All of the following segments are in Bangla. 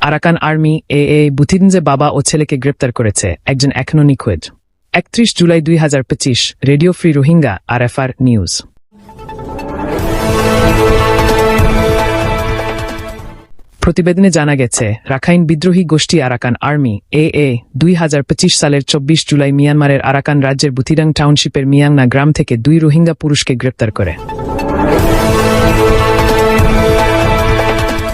আরাকান আর্মি এ এ বুথিনজে বাবা ও ছেলেকে গ্রেপ্তার করেছে একজন এখনও নিখোঁজ। একত্রিশ জুলাই দুই হাজার পঁচিশ, রেডিও ফ্রি রোহিঙ্গা আর এফ আর নিউজ। প্রতিবেদনে জানা গেছে, রাখাইন বিদ্রোহী গোষ্ঠী আরাকান আর্মি এ এ দুই হাজার পঁচিশ সালের চব্বিশ জুলাই মিয়ানমারের আরাকান রাজ্যের বুথিরাং টাউনশিপের মিয়াংনা গ্রাম থেকে দুই রোহিঙ্গা পুরুষকে গ্রেপ্তার করে।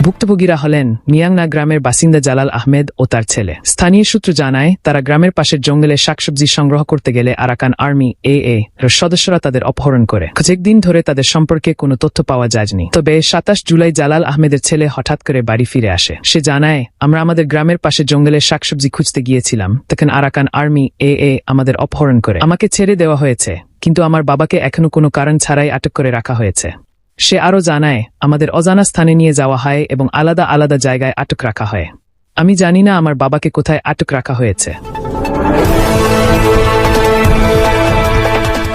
ভুক্তভোগীরা হলেন মিয়াংনা গ্রামের বাসিন্দা জালাল আহমেদ ও তার ছেলে। স্থানীয় সূত্র জানায়, তারা গ্রামের পাশের জঙ্গলে শাকসবজি সংগ্রহ করতে গেলে আরাকান আর্মি এ এ সদস্যরা তাদের অপহরণ করে। কয়েকদিন ধরে তাদের সম্পর্কে কোনো তথ্য পাওয়া যায়নি। তবে সাতাশ জুলাই জালাল আহমেদের ছেলে হঠাৎ করে বাড়ি ফিরে আসে। সে জানায়, আমরা আমাদের গ্রামের পাশে জঙ্গলে শাকসবজি খুঁজতে গিয়েছিলাম। তখন আরাকান আর্মি এ এ আমাদের অপহরণ করে। আমাকে ছেড়ে দেওয়া হয়েছে, কিন্তু আমার বাবাকে এখনও কোনো কারণ ছাড়াই আটক করে রাখা হয়েছে। সে আরও জানায়, আমাদের অজানা স্থানে নিয়ে যাওয়া হয় এবং আলাদা আলাদা জায়গায় আটক রাখা হয়। আমি জানি না আমার বাবাকে কোথায় আটক রাখা হয়েছে।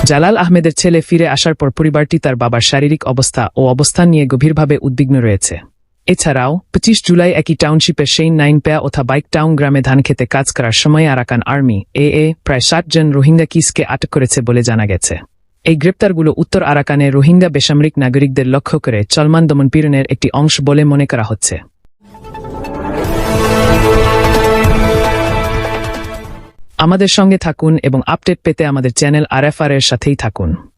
জালাল আহমেদের ছেলে ফিরে আসার পর পরিবারটি তার বাবার শারীরিক অবস্থা ও অবস্থান নিয়ে গভীরভাবে উদ্বিগ্ন রয়েছে। এছাড়াও, পঁচিশ জুলাই একই টাউনশিপের সেইন নাইন পেয়া অথবা বাইক টাউন গ্রামে ধান খেতে কাজ করার সময় আরাকান আর্মি, এ এ, প্রায় ষাট জন রোহিঙ্গা কিসকে আটক করেছে বলে জানা গেছে। এই গ্রেপ্তারগুলো উত্তর আরাকানে রোহিঙ্গা বেসামরিক নাগরিকদের লক্ষ্য করে চলমান দমন পীড়নের একটি অংশ বলে মনে করা হচ্ছে। আমাদের সঙ্গে থাকুন এবং আপডেট পেতে আমাদের চ্যানেল আর এর সাথেই থাকুন।